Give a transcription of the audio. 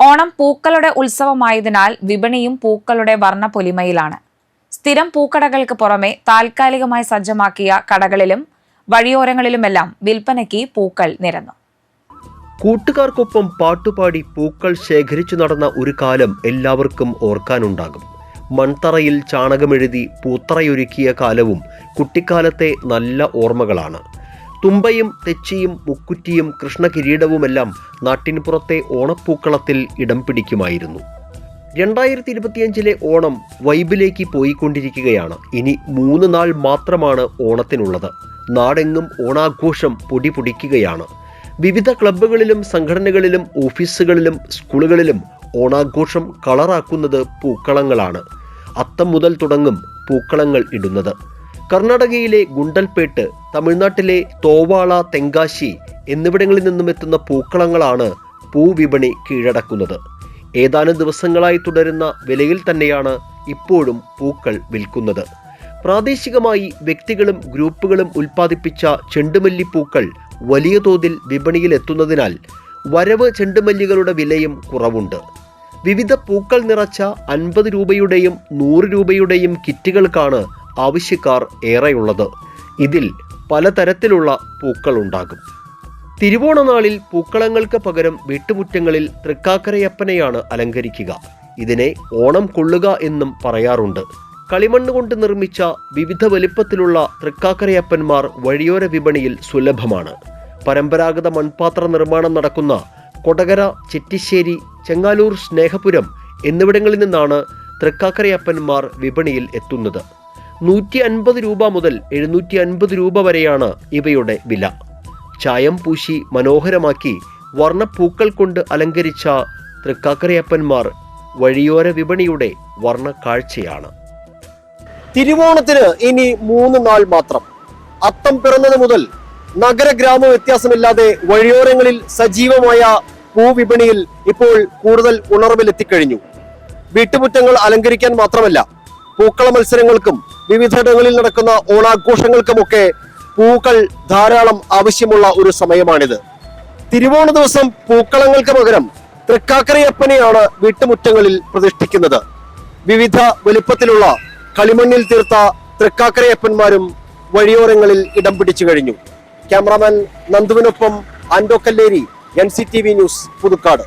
ഓണം പൂക്കളുടെ ഉത്സവമായതിനാൽ വിപണിയും പൂക്കളുടെ വർണ പൊലിമയിലാണ് സ്ഥിരം പൂക്കടകൾക്ക് പുറമെ താൽക്കാലികമായി സജ്ജമാക്കിയ കടകളിലും വഴിയോരങ്ങളിലുമെല്ലാം വിൽപ്പനയ്ക്ക് പൂക്കൾ നിരന്നു. കൂട്ടുകാർക്കൊപ്പം പാട്ടുപാടി പൂക്കൾ ശേഖരിച്ചു നടന്ന ഒരു കാലം എല്ലാവർക്കും ഓർക്കാനുണ്ടാകും. മൺതറയിൽ ചാണകമെഴുതി പൂത്തറയൊരുക്കിയ കാലവും കുട്ടിക്കാലത്തെ നല്ല ഓർമ്മകളാണ്. തുമ്പയും തെച്ചിയും മുക്കുറ്റിയും കൃഷ്ണകിരീടവുമെല്ലാം നാട്ടിന് പുറത്തെ ഓണപ്പൂക്കളത്തിൽ ഇടം പിടിക്കുമായിരുന്നു. രണ്ടായിരത്തി ഇരുപത്തിയഞ്ചിലെ ഓണം വൈബിലേക്ക് പോയിക്കൊണ്ടിരിക്കുകയാണ്. ഇനി മൂന്ന് നാൾ മാത്രമാണ് ഓണത്തിനുള്ളത്. നാടെങ്ങും ഓണാഘോഷം പൊടി പൊടിക്കുകയാണ്. വിവിധ ക്ലബ്ബുകളിലും സംഘടനകളിലും ഓഫീസുകളിലും സ്കൂളുകളിലും ഓണാഘോഷം കളറാക്കുന്നത് പൂക്കളങ്ങളാണ്. അത്തം മുതൽ തുടങ്ങും പൂക്കളങ്ങൾ ഇടുന്നത്. കർണാടകയിലെ ഗുണ്ടൽപേട്ട് തമിഴ്നാട്ടിലെ തോവാള തെങ്കാശി എന്നിവിടങ്ങളിൽ നിന്നും എത്തുന്ന പൂക്കളങ്ങളാണ് പൂവിപണി കീഴടക്കുന്നത്. ഏതാനും ദിവസങ്ങളായി തുടരുന്ന വിലയിൽ തന്നെയാണ് ഇപ്പോഴും പൂക്കൾ വിൽക്കുന്നത്. പ്രാദേശികമായി വ്യക്തികളും ഗ്രൂപ്പുകളും ഉൽപ്പാദിപ്പിച്ച ചെണ്ടുമല്ലിപ്പൂക്കൾ വലിയ തോതിൽ വിപണിയിൽ എത്തുന്നതിനാൽ വരവ് ചെണ്ടുമല്ലികളുടെ വിലയും കുറവുണ്ട്. വിവിധ പൂക്കൾ നിറച്ച അൻപത് രൂപയുടെയും നൂറ് രൂപയുടെയും കിറ്റുകൾക്കാണ് ആവശ്യക്കാർ ഏറെയുള്ളത്. ഇതിൽ പലതരത്തിലുള്ള പൂക്കളുണ്ടാകും തിരുവോണനാളിൽ പൂക്കളങ്ങൾക്ക് പകരം വീട്ടുമുറ്റങ്ങളിൽ തൃക്കാക്കരയപ്പനെയാണ് അലങ്കരിക്കുക. ഇതിനെ ഓണം കൊള്ളുക എന്നും പറയാറുണ്ട്. കളിമണ്ണ് കൊണ്ട് നിർമ്മിച്ച വിവിധ വലിപ്പത്തിലുള്ള തൃക്കാക്കരയപ്പന്മാർ വഴിയോര വിപണിയിൽ സുലഭമാണ്. പരമ്പരാഗത മൺപാത്ര നിർമ്മാണം നടക്കുന്ന കൊടകര ചെറ്റിശ്ശേരി ചെങ്ങാലൂർ സ്നേഹപുരം എന്നിവിടങ്ങളിൽ നിന്നാണ് തൃക്കാക്കരയപ്പന്മാർ വിപണിയിൽ എത്തുന്നത്. നൂറ്റി അൻപത് രൂപ മുതൽ എഴുന്നൂറ്റി അൻപത് രൂപ വരെയാണ് ഇവയുടെ വില. ചായം പൂശി മനോഹരമാക്കി വർണപ്പൂക്കൾ കൊണ്ട് അലങ്കരിച്ച തൃക്കാക്കരയപ്പന്മാർ വഴിയോര വിപണിയുടെ വർണ കാഴ്ചയാണ് തിരുവോണത്തിന് ഇനി മൂന്ന് നാൾ മാത്രം. അത്തം പിറന്നത് മുതൽ നഗര ഗ്രാമ വ്യത്യാസമില്ലാതെ വഴിയോരങ്ങളിൽ സജീവമായ പൂവിപണിയിൽ ഇപ്പോൾ കൂടുതൽ ഉണർവിലെത്തിക്കഴിഞ്ഞു. വീട്ടുമുറ്റങ്ങൾ അലങ്കരിക്കാൻ മാത്രമല്ല പൂക്കള മത്സരങ്ങൾക്കും വിവിധയിടങ്ങളിൽ നടക്കുന്ന ഓണാഘോഷങ്ങൾക്കുമൊക്കെ പൂക്കൾ ധാരാളം ആവശ്യമുള്ള ഒരു സമയമാണിത്. തിരുവോണ ദിവസം പൂക്കളങ്ങൾക്ക് പകരം തൃക്കാക്കരയപ്പനെയാണ് വീട്ടുമുറ്റങ്ങളിൽ പ്രതിഷ്ഠിക്കുന്നത്. വിവിധ വലുപ്പത്തിലുള്ള കളിമണ്ണിൽ തീർത്ത തൃക്കാക്കരയപ്പന്മാരും വഴിയോരങ്ങളിൽ ഇടം പിടിച്ചു കഴിഞ്ഞു. Cameraman നന്ദുവിനൊപ്പം Ando Kalleri N C T V news Puthukkad.